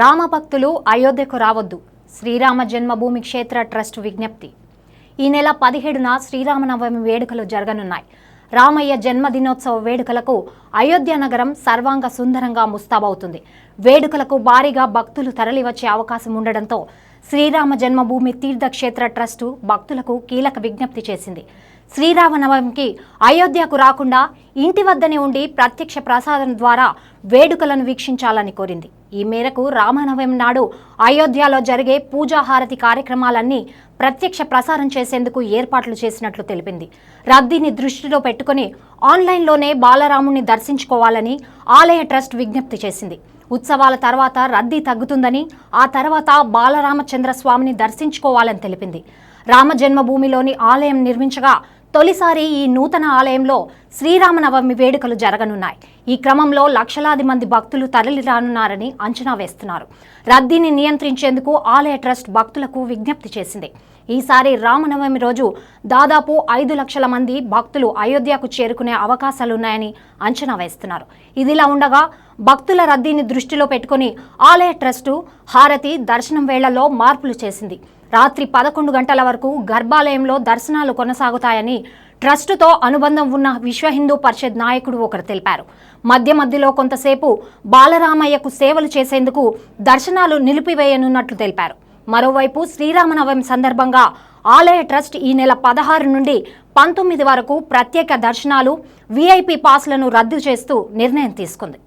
రామభక్తులు అయోధ్యకు రావద్దు. శ్రీరామ జన్మభూమి క్షేత్ర ట్రస్ట్ విజ్ఞప్తి. ఈ నెల పదిహేడున శ్రీరామనవమి వేడుకలు జరగనున్నాయి. రామయ్య జన్మదినోత్సవ వేడుకలకు అయోధ్య నగరం సర్వాంగ సుందరంగా ముస్తాబవుతుంది. వేడుకలకు భారీగా భక్తులు తరలివచ్చే అవకాశం ఉండడంతో శ్రీరామ జన్మభూమి తీర్థక్షేత్ర ట్రస్టు భక్తులకు కీలక విజ్ఞప్తి చేసింది. శ్రీరామనవమికి అయోధ్యకు రాకుండా ఇంటి వద్దనే ఉండి ప్రత్యక్ష ప్రసాదం ద్వారా వేడుకలను వీక్షించాలని కోరింది. ఈ మేరకు రామనవమి నాడు అయోధ్యలో జరిగే పూజాహారతి కార్యక్రమాలన్నీ ప్రత్యక్ష ప్రసారం చేసేందుకు ఏర్పాట్లు చేసినట్లు తెలిపింది. రద్దీని దృష్టిలో పెట్టుకుని ఆన్లైన్లోనే బాలరాముని దర్శించుకోవాలని ఆలయ ట్రస్ట్ విజ్ఞప్తి చేసింది. ఉత్సవాల తర్వాత రద్దీ తగ్గుతుందని ఆ తర్వాత బాలరామచంద్ర స్వామిని దర్శించుకోవాలని తెలిపింది. రామ జన్మభూమిలోని ఆలయం నిర్మించగా తొలిసారి ఈ నూతన ఆలయంలో శ్రీరామనవమి వేడుకలు జరగనున్నాయి. ఈ క్రమంలో లక్షలాది మంది భక్తులు తరలిరానున్నారని అంచనా వేస్తున్నారు. రద్దీని నియంత్రించేందుకు ఆలయ ట్రస్ట్ భక్తులకు విజ్ఞప్తి చేసింది. ఈసారి రామనవమి రోజు దాదాపు ఐదు లక్షల మంది భక్తులు అయోధ్యకు చేరుకునే అవకాశాలున్నాయని అంచనా వేస్తున్నారు. ఇదిలా ఉండగా భక్తుల రద్దీని దృష్టిలో పెట్టుకుని ఆలయ ట్రస్టు హారతి దర్శనం వేళల్లో మార్పులు చేసింది. రాత్రి పదకొండు గంటల వరకు గర్భాలయంలో దర్శనాలు కొనసాగుతాయని ట్రస్టుతో అనుబంధం ఉన్న విశ్వ హిందూ పరిషత్ నాయకుడు ఒకరు తెలిపారు. మధ్య మధ్యలో కొంతసేపు బాలరామయ్యకు సేవలు చేసేందుకు దర్శనాలు నిలిపివేయనున్నట్లు తెలిపారు. మరోవైపు శ్రీరామనవమి సందర్భంగా ఆలయ ట్రస్ట్ ఈ నెల పదహారు నుండి పంతొమ్మిది వరకు ప్రత్యేక దర్శనాలు వీఐపీ పాస్లను రద్దు చేస్తూ నిర్ణయం తీసుకుంది.